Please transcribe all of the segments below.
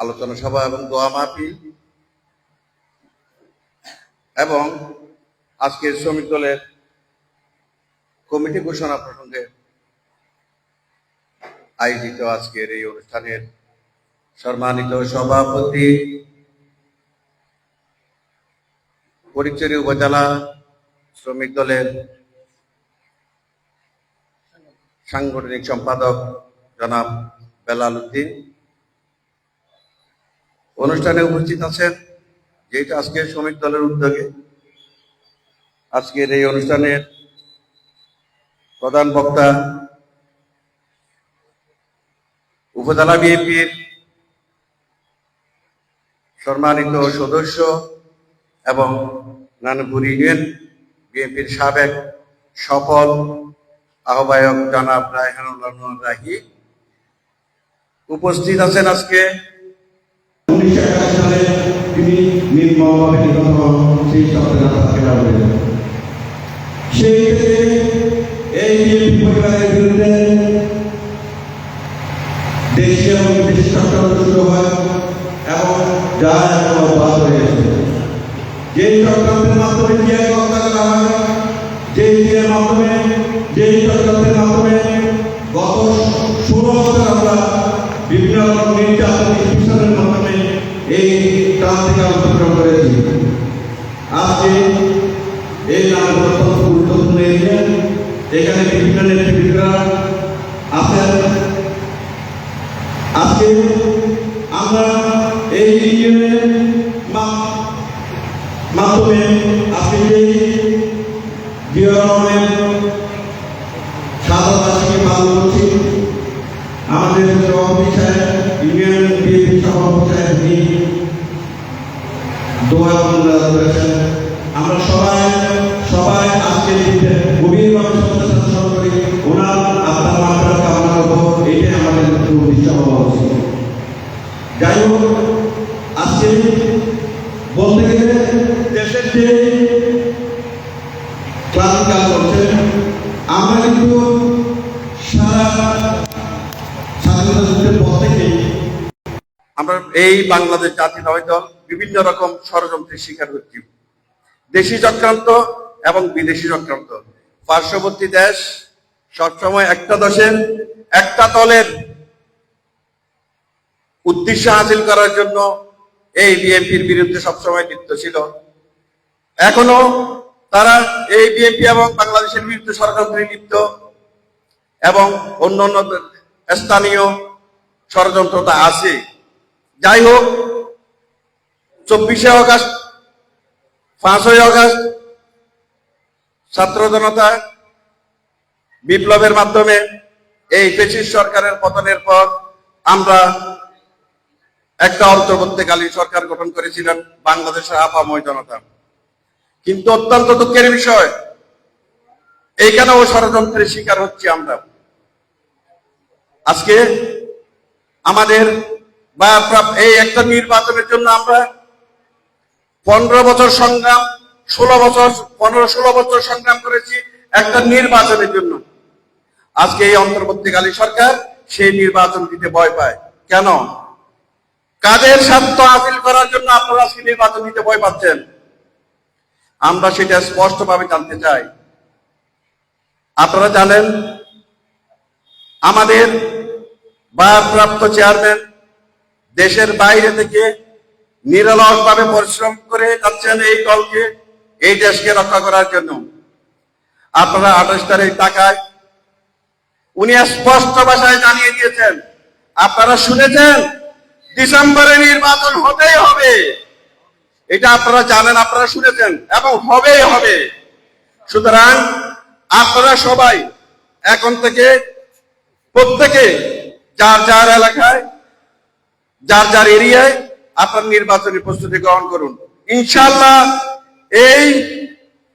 আলোচনা সভা এবং দোয়া মাহফিল এবং আজকের শ্রমিক দলের কমিটি ঘোষণা প্রসঙ্গে আয়োজিত আজকের এই অনুষ্ঠানের সম্মানিত সভাপতি ফটিকছড়ি উপজেলা শ্রমিক দলের সাংগঠনিক সম্পাদক জনাব বেলাল উদ্দিন অনুষ্ঠানে উপস্থিত আছেন যেটা আজকের শ্রমিক দলের উদ্যোগে, আজকের এই অনুষ্ঠানের প্রধান বক্তা উপজেলা বিএনপির সম্মানিত সদস্য এবং নানপুর ইউনিয়ন বিএনপির সাবেক সফল আহ্বায়ক জনাব রায়হানুল্লাহ রাহি উপস্থিত আছেন আজকে। উনিশশো একাশি সালে তিনি নির্মমভাবে নিহত হন সেই শব্দের তাকে বলেন সেই থেকে এই বিএনপি পরিবারের বিরুদ্ধে দেশীয় এবং বিদেশি চক্রান্ত শুরু হয় এবং যা এখন অব্যাহত রয়েছে যে চক্রান্তের মাধ্যমে জিয়াকে হত্যা করা হয় যে জিয়ার মাধ্যমে যে চক্রান্তের মাধ্যমে গত ষোলো বছর আমরা বিভিন্ন নির্যাতন ক্রান্তিকে অংশগ্রহণ করেছি। আজকে এই গুরুত্বপূর্ণ এরিয়া এখানে বিভিন্ন নেতৃবৃন্দরা আছেন। আজকে আমরা এই ইউনিয়নের মাধ্যমে সাদাবাসীকে পালন করছি। আমাদের সভাপতি সাহেব ইউনিয়ন বিএনপি সভাপতি সাহেব আমরা সবাই সবাই আজকে গভীরভাবে সাথে ওনার আত্মার মাত্রার কামনা এটাই আমাদের হওয়া উচিত। যাই আজকে বলতে গেলে দেশের যে ক্লান্তিকাল এই বাংলাদেশ জাতীয়তাবাদী দল বিভিন্ন রকম ষড়যন্ত্রের শিকার হচ্ছি। দেশি চক্রান্ত এবং বিদেশি চক্রান্ত। পার্শ্ববর্তী দেশ সবসময় একটা দেশের, একটা দলের উদ্দেশ্য হাসিল করার জন্য এই বিএনপির বিরুদ্ধে সবসময় লিপ্ত ছিল। এখনও তারা এই বিএনপি এবং বাংলাদেশের বিরুদ্ধে ষড়যন্ত্রে লিপ্ত এবং অন্য অন্য স্থানীয় ষড়যন্ত্রতা আছে। যাই হোক চব্বিশে অগাস্ট, পাঁচই অগাস্ট, ছাত্র জনতা বিপ্লবের মাধ্যমে এই ব্রিটিশ সরকারের পতনের পর আমরা একটা অন্তর্বর্তীকালীন সরকার গঠন করেছিলেন বাংলাদেশের আপাময় জনতা। কিন্তু অত্যন্ত দুঃখের বিষয়, এইখানেও ষড়যন্ত্রের শিকার হচ্ছি আমরা। আজকে আমাদের বা এই একটা নির্বাচনের জন্য আমরা পনেরো বছর সংগ্রাম, ষোলো বছর, পনেরো, ষোলো বছর সংগ্রাম করেছি একটা নির্বাচনের জন্য। আজকে এই অন্তর্বর্তীকালীন সরকার সেই নির্বাচন দিতে ভয় পায়। কেন? কাদের স্বার্থ হাসিল করার জন্য আপনারা আজকে নির্বাচন দিতে ভয় পাচ্ছেন? আমরা সেটা স্পষ্টভাবে জানতে চাই। আপনারা জানেন, আমাদের ভারপ্রাপ্ত চেয়ারম্যান দেশের বাইরে থেকে নিরলসভাবে পরিশ্রম করে যাচ্ছেন এই দলকে, এই দেশকে রক্ষা করার জন্য। আপনারা আঠাশ তারিখ টাকায় উনি স্পষ্ট ভাষায় জানিয়ে দিয়েছেন, আপনারা শুনেছেন? ডিসেম্বরে নির্বাচন হতেই হবে। এটা আপনারা জানেন, আপনারা শুনেছেন, এবং হবেই হবে। সুতরাং আপনারা সবাই এখন থেকে প্রত্যেকে, যার যার এলাকায় যার যার এরিয়ায় আপনার নির্বাচনী প্রস্তুতি গ্রহণ করুন। ইনশাল্লাহ এই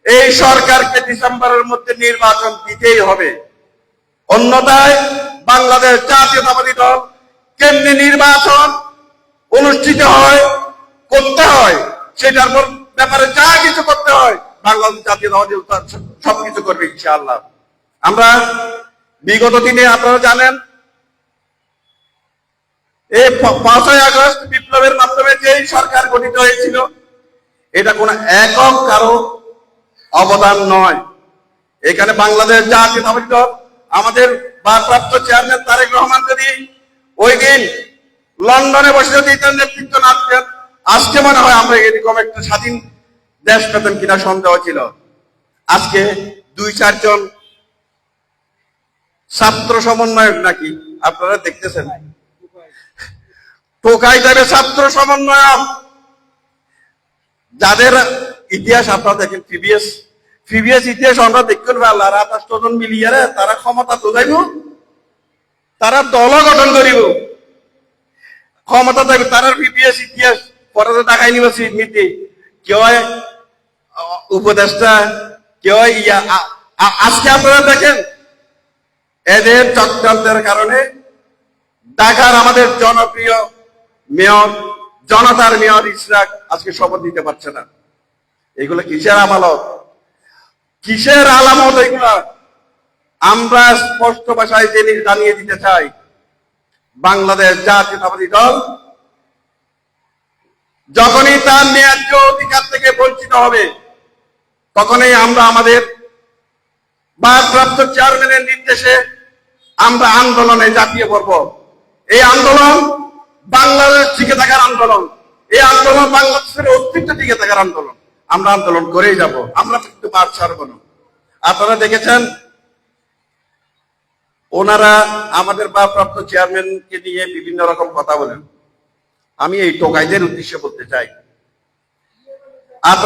এই সরকারকে ডিসেম্বরের মধ্যে নির্বাচন দিতেই হবে। অন্যথায় বাংলাদেশ জাতীয়তাবাদী দল কেমনি নির্বাচন অনুষ্ঠিত হয়, করতে হয়, সেটার ব্যাপারে যা কিছু করতে হয়, বাংলাদেশ জাতীয়তাবাদী সবকিছু করবে ইনশাআল্লাহ। আমরা বিগত দিনে আপনারা জানেন এই পাঁচই আগস্ট বিপ্লবের মাধ্যমে যে সরকার গঠিত হয়েছিল, এটা কোন একক কারও অবদান নয়। এখানে বাংলাদেশ জাতীয়তাবাদী দল, আমাদের ভারপ্রাপ্ত চেয়ারম্যান তারেক রহমান যদি ওই দিন লন্ডনে বসে যদি তার নেতৃত্ব না আজকে মনে হয় আমরা এরকম একটা স্বাধীন দেশ পেতাম কিনা সন্দেহ ছিল। আজকে দুই চারজন ছাত্র সমন্বয়ক নাকি, আপনারা দেখতেছেন? টোকাই যাবে ছাত্র সমন্বয়ক। যাদের ইতিহাস আপনারা দেখেন প্রিভিয়াস প্রিভিয়াস ইতিহাস আমরা দেখবেন আল্লাহ আঠাশ জন মিলিয়ে তারা ক্ষমতা তো যাইব তারা দল গঠন করিব। ক্ষমতা থাকবে তারা প্রিভিয়াস ইতিহাস, পরে তো ঢাকা ইউনিভার্সিটি কেউ উপদেষ্টা, কেউ ইয়া আজকে আপনারা দেখেন, এদের চক্রান্তের কারণে ঢাকার আমাদের জনপ্রিয় মেয়র জনতার মেয়র ইসরাক আজকে শপথ নিতে পারছে না। এগুলো কিসের আমালত কিসের আলামত এগুলা? আমরা স্পষ্ট ভাষায় জেনে জানিয়ে দিতে চাই, বাংলাদেশ জাতীয়তাবাদী দল যখনই তার ন্যায্য অধিকার থেকে বঞ্চিত হবে, তখনই আমরা আমাদের ভারপ্রাপ্ত চেয়ারম্যানের নির্দেশে আমরা আন্দোলনে ঝাঁপিয়ে পড়ব। এই আন্দোলন বাংলাদেশ টিকে থাকার আন্দোলন। এই আন্দোলন বাংলাদেশের অস্তিত্ব টিকে থাকার আন্দোলন। আমরা আন্দোলন করেই যাব, আমরা কিন্তু মার ছাড়ব না। আপনারা দেখেছেন, ওনারা আমাদের ভারপ্রাপ্ত চেয়ারম্যানকে নিয়ে বিভিন্ন রকম কথা বলেন। আমি এই টোকাইদের উদ্দেশ্যে বলতে চাই। আপনারা